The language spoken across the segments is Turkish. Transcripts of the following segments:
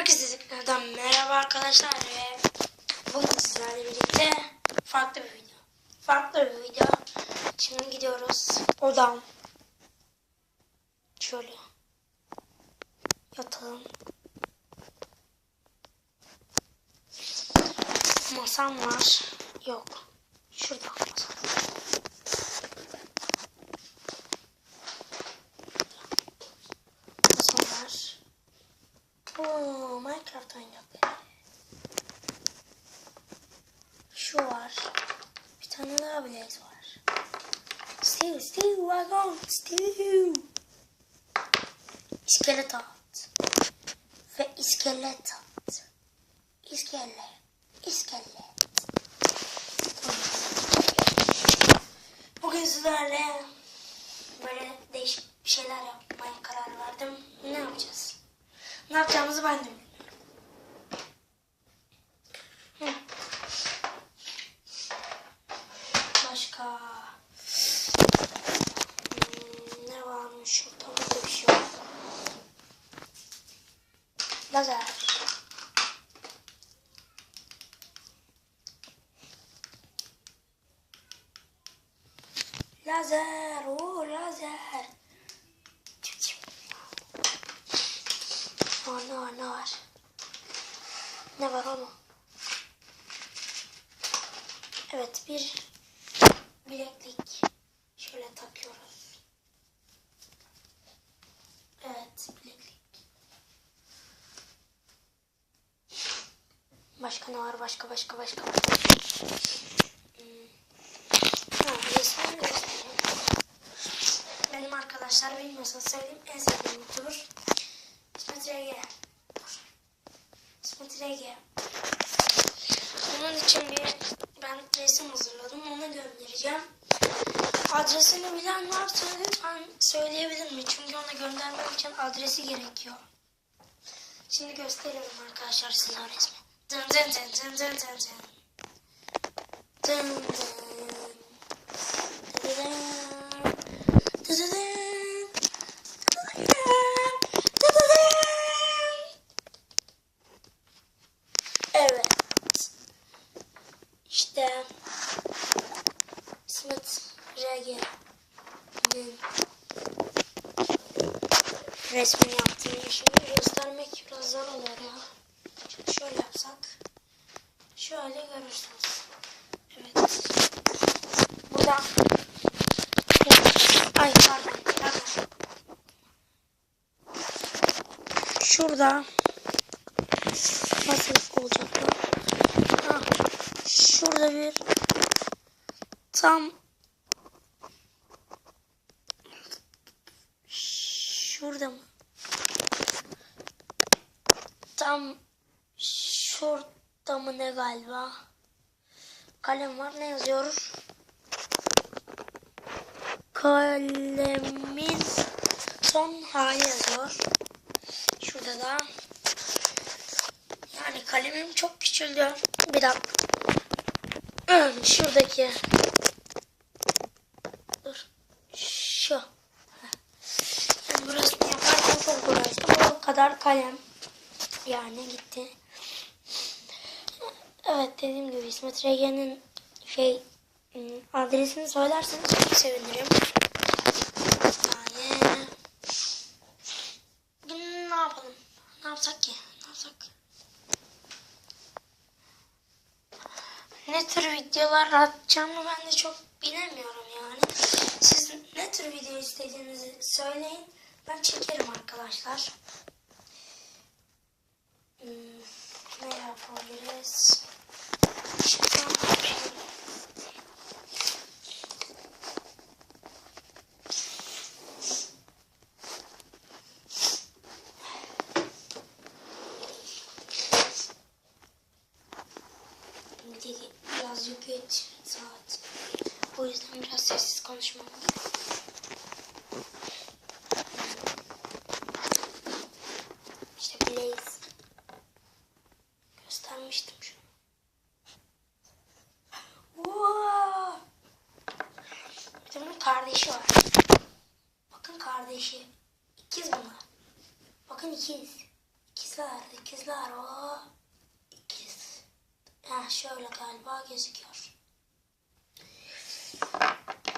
Herkese tekrardan merhaba arkadaşlar ve bugün sizlerle birlikte farklı bir video. Farklı bir video. Şimdi gidiyoruz odam. Şöyle yatalım. Masam var. Yok. Şurada. Masam var. Oo, Minecraft oyuncakları. Şu var. Bir tane daha Blaze var. Steve, Steve, wagon, Steve. İskelet at. Ve iskelet at. İskelet, iskelet. Bugün sizlerle böyle değişik bir şeyler yapmaya karar verdim. Ne yapacağız? Ne yapacağımızı ben de bilmiyorum. Hı. Başka Hmm, ne varmış şurada burada bir şey yok. Lazer. Lazer, o lazer. Çık. Ne var ne var ne var? Ne var oğlum? Evet bir bileklik şöyle takıyoruz. Evet bileklik. Başka ne var? Başka başka başka. Hmm. Ha, resmini göstereyim. Benim arkadaşlar bilmiyorsa söyleyeyim en sevdiğim YouTuber. İsmet Rege. İsmet Rege. Onun için bir ben resim hazırladım. Onu göndereceğim. Adresini bilen varsa lütfen söyleyebilir mi? Çünkü ona göndermek için adresi gerekiyor. Şimdi gösteriyorum arkadaşlar size resmi. Dın dın dın dın dın dın dın. Dın dın. Dı dı dın. Dı dı dın. Dı dı dın. Dı dı dın. Evet. İşte İsmet Rege'nin resmini yaptığım şimdi göstermek biraz zor olur ya. Şöyle yapsak şöyle görürsünüz. Evet. Burada Ay pardon. pardon. Şurada nasıl olacak bu? Ha, şurada bir tam şurada mı? Tam mı ne galiba? Kalem var ne yazıyor? Kalemin son hali yazıyor. Şurada da yani kalemim çok küçüldü. Bir dakika. Şuradaki. Dur. Şu. Yani burasını yaparken çok uğraştım. O kadar kalem. Yani gitti. Evet dediğim gibi İsmet Regen'in şey hmm, adresini söylerseniz çok sevinirim. Yani bugün ne yapalım? Ne yapsak ki? Ne yapsak? Ne tür videolar atacağımı ben de çok bilemiyorum yani. Siz ne tür video istediğinizi söyleyin. Ben çekerim arkadaşlar. Hmm, ne yapabiliriz? Biraz yük et saat. O yüzden biraz sessiz konuşmam gerek. Kardeşi var. Bakın kardeşi. İkiz bunlar. Bakın ikiz. İkizler, ikizler o. İkiz. Ha şöyle galiba gözüküyor.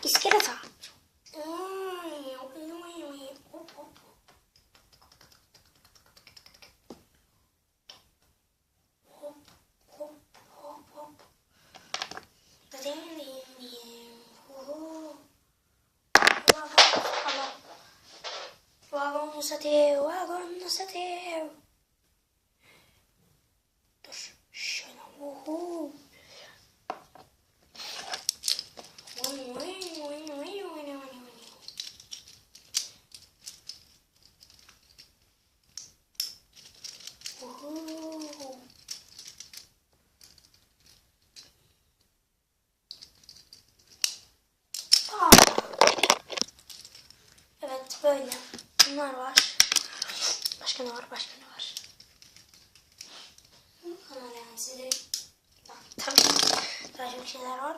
İskeleta. Böyle. Bunlar var. Başka ne var? Başka ne var? Kanal Bak, tabii daha çok şeyler var.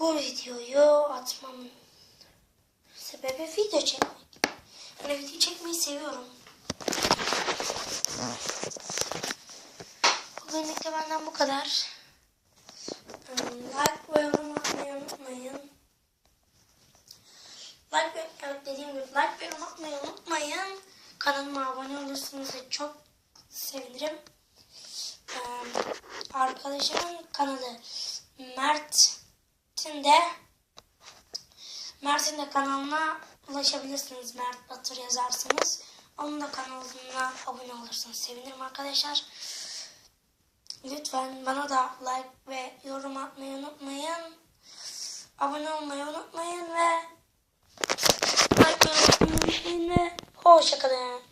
Bu videoyu atmam sebebi video çekmek. Yani video çekmeyi seviyorum. Bugünlük de benden bu kadar. Hmm, Like ve yorum atmayı unutmayın. Like ve, evet dediğim gibi like ve yorum atmayı unutmayın. Kanalıma abone olursanız çok sevinirim. Ee, arkadaşımın kanalı Mert'in de Mert'in de kanalına ulaşabilirsiniz. Mert Batır yazarsınız. Onun da kanalına abone olursanız sevinirim arkadaşlar. Lütfen bana da like ve yorum atmayı unutmayın. Abone olmayı unutmayın ve like ve ve hoşçakalın.